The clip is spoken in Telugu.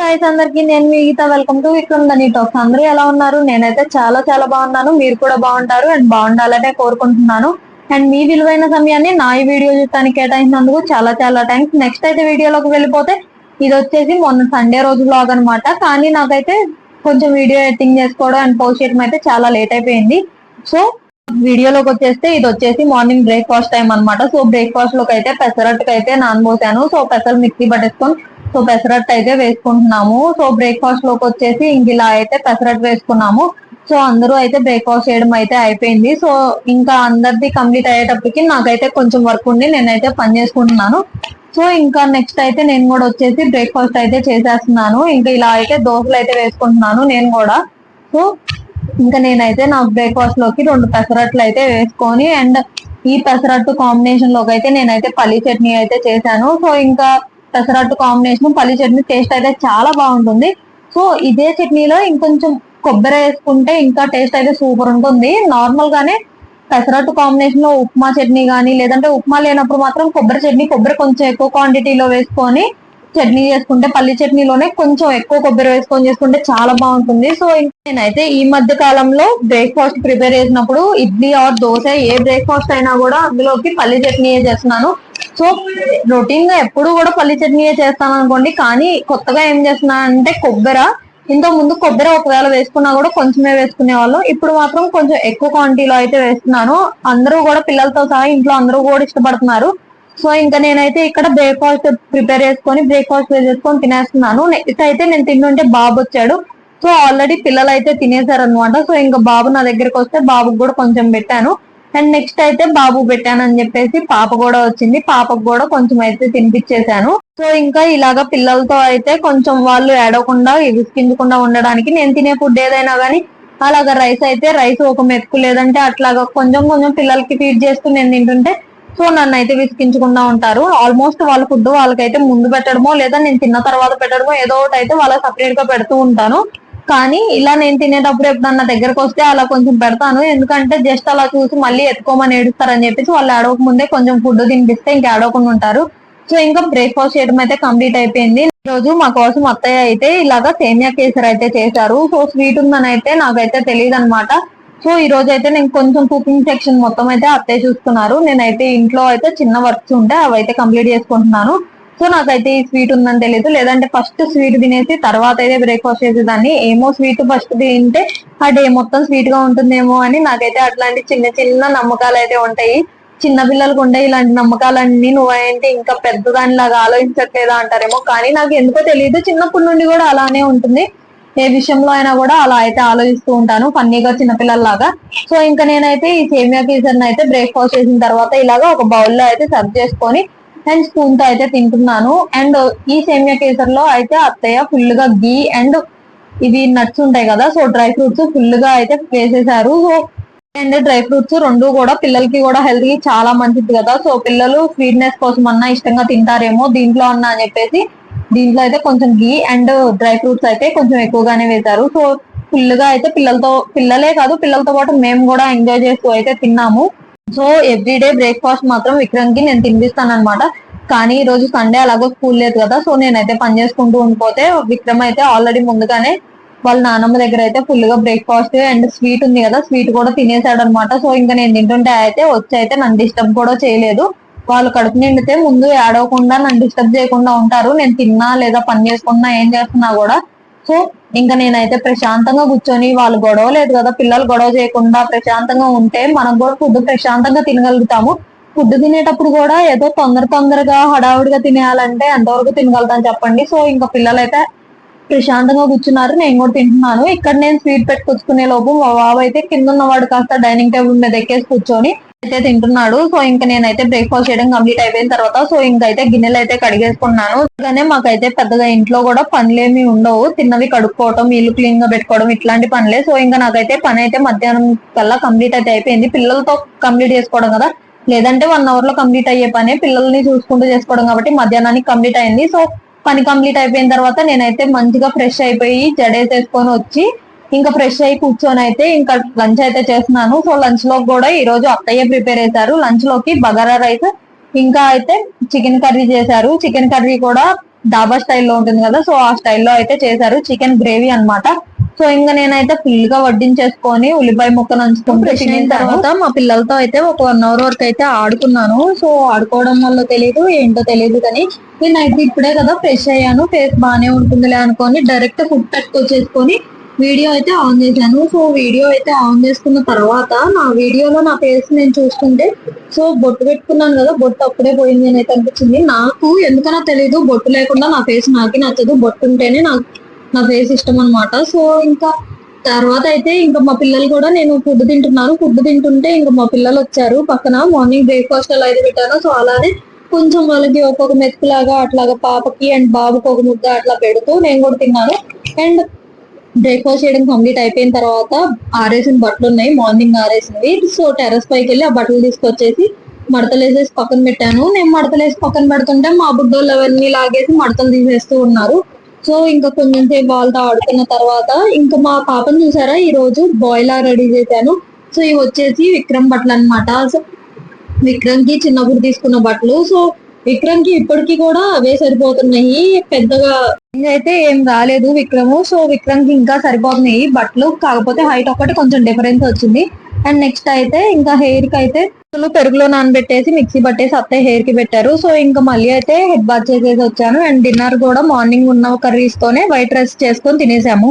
గైస్ అందరికి నేను మీ గీత వెల్కమ్ టు విక్రమ్ దని టాక్స్ అందరూ ఎలా ఉన్నారు? నేనైతే చాలా చాలా బాగున్నాను. మీరు కూడా బాగుంటారు అండ్ బాగుండాలనే కోరుకుంటున్నాను. అండ్ మీ విలువైన సమయాన్ని నా ఈ వీడియో చూడటానికి కేటాయించినందుకు చాలా చాలా థ్యాంక్స్ నెక్స్ట్ అయితే వీడియోలోకి వెళ్ళిపోతే ఇది వచ్చేసి మొన్న సండే రోజు బ్లాగ్ అన్నమాట. కానీ నాకైతే కొంచెం వీడియో ఎడిటింగ్ చేసుకోవడం అండ్ పోస్ట్ చేయడం అయితే చాలా లేట్ అయిపోయింది. సో వీడియోలోకి వచ్చేస్తే ఇది వచ్చేసి మార్నింగ్ బ్రేక్ఫాస్ట్ టైం అన్నమాట. సో బ్రేక్ఫాస్ట్లోకి అయితే పెసరట్టుకు అయితే నానబోసాను. సో పెసలు మిక్సీ పట్టేసుకొని సో పెసరట్టు అయితే వేసుకుంటున్నాము. సో బ్రేక్ఫాస్ట్లోకి వచ్చేసి ఇంక ఇలా అయితే పెసరట్టు వేసుకున్నాము. సో అందరూ అయితే బ్రేక్ఫాస్ట్ చేయడం అయితే అయిపోయింది. సో ఇంకా అందరిది కంప్లీట్ అయ్యేటప్పటికి నాకైతే కొంచెం వర్క్ ఉంది. నేనైతే పని చేసుకుంటున్నాను. సో ఇంకా నెక్స్ట్ అయితే నేను కూడా వచ్చేసి బ్రేక్ఫాస్ట్ అయితే చేసేస్తున్నాను. ఇంకా ఇలా అయితే దోశలు అయితే వేసుకుంటున్నాను నేను కూడా. సో ఇంకా నేనైతే నా బ్రేక్ఫాస్ట్లోకి రెండు పెసరట్లు అయితే వేసుకొని అండ్ ఈ పెసరట్టు కాంబినేషన్లోకి అయితే నేనైతే పల్లి చట్నీ అయితే చేశాను. సో ఇంకా పెసరట్టు కాంబినేషన్ పల్లి చట్నీ టేస్ట్ అయితే చాలా బాగుంటుంది. సో ఇదే చట్నీలో ఇంకొంచెం కొబ్బరి వేసుకుంటే ఇంకా టేస్ట్ అయితే సూపర్ ఉంటుంది. నార్మల్ గానే పెసరట్టు కాంబినేషన్లో ఉప్మా చట్నీ కానీ లేదంటే ఉప్మా లేనప్పుడు మాత్రం కొబ్బరి చట్నీ కొబ్బరి కొంచెం ఎక్కువ క్వాంటిటీలో వేసుకొని చట్నీ చేసుకుంటే పల్లి చట్నీలోనే కొంచెం ఎక్కువ కొబ్బరి వేసుకొని చేసుకుంటే చాలా బాగుంటుంది. సో నేనైతే ఈ మధ్య కాలంలో బ్రేక్ఫాస్ట్ ప్రిపేర్ చేసినప్పుడు ఇడ్లీ ఆర్ దోశ ఏ బ్రేక్ఫాస్ట్ అయినా కూడా అందులోకి పల్లి చట్నీ చేస్తున్నాను. సో రొటీన్గా ఎప్పుడు కూడా పల్లి చట్నీయే చేస్తాను అనుకోండి. కానీ కొత్తగా ఏం చేస్తున్నా అంటే కొబ్బరి. ఇంతకు ముందు కొబ్బరి ఒకవేళ వేసుకున్నా కూడా కొంచెమే వేసుకునే వాళ్ళం ఇప్పుడు మాత్రం కొంచెం ఎక్కువ క్వాంటిటీలో అయితే వేస్తున్నాను. అందరూ కూడా పిల్లలతో సహా ఇంట్లో అందరూ కూడా ఇష్టపడుతున్నారు. సో ఇంకా నేనైతే ఇక్కడ బ్రేక్ఫాస్ట్ ప్రిపేర్ చేసుకొని బ్రేక్ఫాస్ట్ చేసుకొని తినేస్తున్నాను. నెక్స్ట్ అయితే నేను తింటుంటే బాబు వచ్చాడు. సో ఆల్రెడీ పిల్లలు అయితే తినేశారు అనమాట సో ఇంకా బాబు నా దగ్గరకు వస్తే బాబుకి కూడా కొంచెం పెట్టాను. అండ్ నెక్స్ట్ అయితే బాబు పెట్టాను అని చెప్పేసి పాప కూడా వచ్చింది. పాపకు కూడా కొంచెం అయితే తినిపించేశాను. సో ఇంకా ఇలాగా పిల్లలతో అయితే కొంచెం వాళ్ళు ఏడవకుండా విసికించకుండా ఉండడానికి నేను తినే ఫుడ్ ఏదైనా కానీ అలాగా రైస్ అయితే రైస్ ఒక మెతుకు లేదంటే అట్లాగా కొంచెం కొంచెం పిల్లలకి ఫీడ్ చేస్తూ నేను తింటుంటే సో నన్ను అయితే విసికించకుండా ఉంటారు. ఆల్మోస్ట్ వాళ్ళ ఫుడ్ వాళ్ళకైతే ముందు పెట్టడమో లేదా నేను తిన్న తర్వాత పెట్టడమో ఏదో ఒకటి అయితే వాళ్ళకి సపరేట్గా పెడుతూ ఉంటాను. కానీ ఇలా నేను తినేటప్పుడు ఎప్పుడన్నా దగ్గరకు వస్తే అలా కొంచెం పెడతాను. ఎందుకంటే జస్ట్ అలా చూసి మళ్ళీ ఎత్తుకోమని ఏడుస్తారని చెప్పేసి వాళ్ళు ఆడవక ముందే కొంచెం ఫుడ్ తినిపిస్తే ఇంకా ఆడవకుండా ఉంటారు. సో ఇంకా బ్రేక్ఫాస్ట్ చేయడం అయితే కంప్లీట్ అయిపోయింది. ఈ రోజు మా కోసం అత్తయ్య అయితే ఇలాగా సేమియా కేసర్ అయితే చేశారు. సో స్వీట్ ఉందని అయితే నాకైతే తెలియదు అనమాట సో ఈ రోజు అయితే నేను కొంచెం కుకింగ్ సెక్షన్ మొత్తం అయితే అత్తయ్య చూస్తున్నారు. నేనైతే ఇంట్లో అయితే చిన్న వర్క్స్ ఉంటే అవి అయితే కంప్లీట్ చేసుకుంటున్నాను. సో నాకైతే ఈ స్వీట్ ఉందని తెలియదు లేదంటే ఫస్ట్ స్వీట్ తినేసి తర్వాత అయితే బ్రేక్ఫాస్ట్ చేసేదాన్ని. ఏమో స్వీట్ ఫస్ట్ తింటే ఆ డే మొత్తం స్వీట్గా ఉంటుందేమో అని నాకైతే అట్లాంటి చిన్న చిన్న నమ్మకాలు అయితే ఉంటాయి. చిన్న పిల్లలకు ఉండే ఇలాంటి నమ్మకాలన్నీ నువ్వేంటి ఇంకా పెద్దదానిలాగా ఆలోచించట్లేదా అంటారేమో. కానీ నాకు ఎందుకో తెలియదు చిన్నప్పటి నుండి కూడా అలానే ఉంటుంది. ఏ విషయంలో అయినా కూడా అలా అయితే ఆలోచిస్తూ ఉంటాను ఫన్నీగా చిన్నపిల్లల్లాగా. సో ఇంకా నేనైతే ఈ సేమియా కేసర్ అయితే బ్రేక్ఫాస్ట్ చేసిన తర్వాత ఇలాగా ఒక బౌల్లో అయితే సర్వ్ చేసుకొని అండ్ స్పూన్తో అయితే తింటున్నాను. అండ్ ఈ సేమియా కేసర్లో అయితే అత్తయ్య ఫుల్గా గీ అండ్ ఇవి నట్స్ ఉంటాయి కదా సో డ్రై ఫ్రూట్స్ ఫుల్గా అయితే వేసేసారు. సో అండ్ డ్రై ఫ్రూట్స్ రెండు కూడా పిల్లలకి కూడా హెల్త్కి చాలా మంచిది కదా. సో పిల్లలు స్వీట్నెస్ కోసం అన్నా ఇష్టంగా తింటారేమో దీంట్లో అన్నా అని చెప్పేసి దీంట్లో అయితే కొంచెం గీ అండ్ డ్రై ఫ్రూట్స్ అయితే కొంచెం ఎక్కువగానే వేశారు. సో ఫుల్గా అయితే పిల్లలతో పిల్లలే కాదు పిల్లలతో పాటు మేము కూడా ఎంజాయ్ చేస్తూ అయితే తిన్నాము. సో ఎవ్రీడే బ్రేక్ఫాస్ట్ మాత్రం విక్రమ్కి నేను తినిపిస్తాను అనమాట కానీ ఈ రోజు సండే అలాగో స్కూల్ లేదు కదా సో నేనైతే పని చేసుకుంటూ ఉండిపోతే విక్రమ్ అయితే ఆల్రెడీ ముందుగానే వాళ్ళ నాన్నమ్మ దగ్గర అయితే ఫుల్గా బ్రేక్ఫాస్ట్ అండ్ స్వీట్ ఉంది కదా స్వీట్ కూడా తినేసాడు అనమాట సో ఇంకా నేను తింటుంటే అయితే వచ్చి అయితే నన్ను డిస్టర్బ్ కూడా చేయలేదు. వాళ్ళు కడుపు నిండితే ముందు ఏడవకుండా నన్ను డిస్టర్బ్ చేయకుండా ఉంటారు. నేను తిన్నా లేదా పని చేసుకున్నా ఏం చేస్తున్నా కూడా. సో ఇంకా నేనైతే ప్రశాంతంగా కూర్చొని వాళ్ళు గొడవ లేదు కదా పిల్లలు గొడవ చేయకుండా ప్రశాంతంగా ఉంటే మనం కూడా ఫుడ్ ప్రశాంతంగా తినగలుగుతాము. ఫుడ్ తినేటప్పుడు కూడా ఏదో తొందర తొందరగా హడావుడిగా తినేయాలంటే ఎంతవరకు తినగలుగుతాం చెప్పండి. సో ఇంకా పిల్లలైతే ప్రశాంతంగా కూర్చున్నారు. నేను కూడా తింటున్నాను. ఇక్కడ నేను స్వీట్ పెట్టుకొచ్చుకునే లోపు మా బాబు అయితే కింద ఉన్నవాడు కాస్త డైనింగ్ టేబుల్ మీద ఎక్కేసి కూర్చొని అయితే తింటున్నాడు. సో ఇంకా నేనైతే బ్రేక్ఫాస్ట్ చేయడం కంప్లీట్ అయిపోయిన తర్వాత సో ఇంకైతే గిన్నెలు అయితే కడిగేసుకున్నాను. కానీ మాకైతే పెద్దగా ఇంట్లో కూడా పనులేమి ఉండవు. తిన్నవి కడుక్కోవటం ఇల్లు క్లీన్గా పెట్టుకోవడం ఇట్లాంటి పనులే. సో ఇంకా నాకైతే పని అయితే మధ్యాహ్నం కల్లా కంప్లీట్ అయితే అయిపోయింది. పిల్లలతో కంప్లీట్ చేసుకోవడం కదా? లేదంటే వన్ అవర్లో కంప్లీట్ అయ్యే పనే. పిల్లల్ని చూసుకుంటూ చేసుకోవడం కాబట్టి మధ్యాహ్నానికి కంప్లీట్ అయింది. సో పని కంప్లీట్ అయిపోయిన తర్వాత నేనైతే మంచిగా ఫ్రెష్ అయిపోయి జడేసేసుకొని వచ్చి ఇంకా ఫ్రెష్ అయి కూర్చొని అయితే ఇంకా లంచ్ అయితే చేస్తున్నాను. సో లంచ్లో కూడా ఈ రోజు అత్తయ్య ప్రిపేర్ చేశారు. లంచ్లోకి బగారా రైస్ ఇంకా అయితే చికెన్ కర్రీ చేశారు. చికెన్ కర్రీ కూడా డాబా స్టైల్లో ఉంటుంది కదా సో ఆ స్టైల్లో అయితే చేశారు. చికెన్ గ్రేవీ అన్నమాట. సో ఇంకా నేనైతే ఫుల్గా వడ్డించేసుకొని ఉల్లిపాయ ముక్క నంచుకుంటూ తినిన తర్వాత మా పిల్లలతో అయితే ఒక వన్ అవర్ వరకు అయితే ఆడుకున్నాను. సో ఆడుకోవడం వల్ల తెలియదు ఏంటో తెలియదు కానీ నేనైతే ఇప్పుడే కదా ఫ్రెష్ అయ్యాను. ఫేస్ బానే ఉంటుందిలే అనుకొని డైరెక్ట్ ఫుడ్ పెట్టుకొచ్చేసుకొని వీడియో అయితే ఆన్ చేశాను. సో వీడియో అయితే ఆన్ చేసుకున్న తర్వాత నా వీడియోలో నా ఫేస్ నేను చూస్తుంటే సో బొట్టు పెట్టుకున్నాను కదా బొట్టు అప్పుడే పోయింది అని అయితే అనిపించింది. నాకు ఎందుకనో తెలియదు బొట్టు లేకుండా నా ఫేస్ నాకే నచ్చదు. బొట్టు ఉంటేనే నాకు నా ఫేస్ ఇష్టం అన్నమాట. సో ఇంకా తర్వాత అయితే ఇంకా మా పిల్లలు కూడా నేను ఫుడ్ తింటున్నాను. ఫుడ్ తింటుంటే ఇంకా మా పిల్లలు వచ్చారు. పక్కన మార్నింగ్ బ్రేక్ఫాస్ట్ అలా అయితే పెట్టాను. సో అలానే కొంచెం వాళ్ళకి ఒక్కొక్క మెతుకులాగా అట్లాగా పాపకి అండ్ బాబుకి ఒక ముద్ద అట్లా పెడుతూ నేను కూడా తిన్నాను. అండ్ బ్రేక్ఫాస్ట్ చేయడం కంప్లీట్ అయిపోయిన తర్వాత ఆరేసిన బట్టలు ఉన్నాయి. మార్నింగ్ ఆరేసినవి. సో టెర్రస్ పైకి వెళ్ళి ఆ బట్టలు తీసుకొచ్చేసి మడతలేసేసి పక్కన పెట్టాను. నేను మడతలేసి పక్కన పెడుతుంటే మా బుడ్డోళ్ళు అవన్నీ లాగేసి మడతలు తీసేస్తూ ఉన్నారు. సో ఇంకా కొంచెం సేపు వాళ్ళతో ఆడుకున్న తర్వాత ఇంకా మా పాపను చూసారా? ఈ రోజు బాయిలర్ రెడీ చేశాను. సో ఇవి వచ్చేసి విక్రమ్ బట్టలు అన్నమాట. సో విక్రమ్కి చిన్నప్పుడు తీసుకున్న బట్టలు. సో విక్రమ్కి ఇప్పటికి కూడా అవే సరిపోతున్నాయి. పెద్దగా అయితే ఏం రాలేదు విక్రమ్. సో విక్రమ్కి ఇంకా సరిపోతున్నాయి బట్టలు. కాకపోతే హైట్ ఒకటి కొంచెం డిఫరెన్స్ వచ్చింది. అండ్ నెక్స్ట్ అయితే ఇంకా హెయిర్కి అయితే అసలు పెరుగులో నానబెట్టేసి మిక్సీ పట్టేసి అత్తయ్య హెయిర్కి పెట్టారు. సో ఇంకా మళ్ళీ అయితే హెడ్ బాత్ చేసేసి వచ్చాను. అండ్ డిన్నర్ కూడా మార్నింగ్ ఉన్న కర్రీస్ తోనే వైట్ రైస్ చేసుకొని తినేసాము.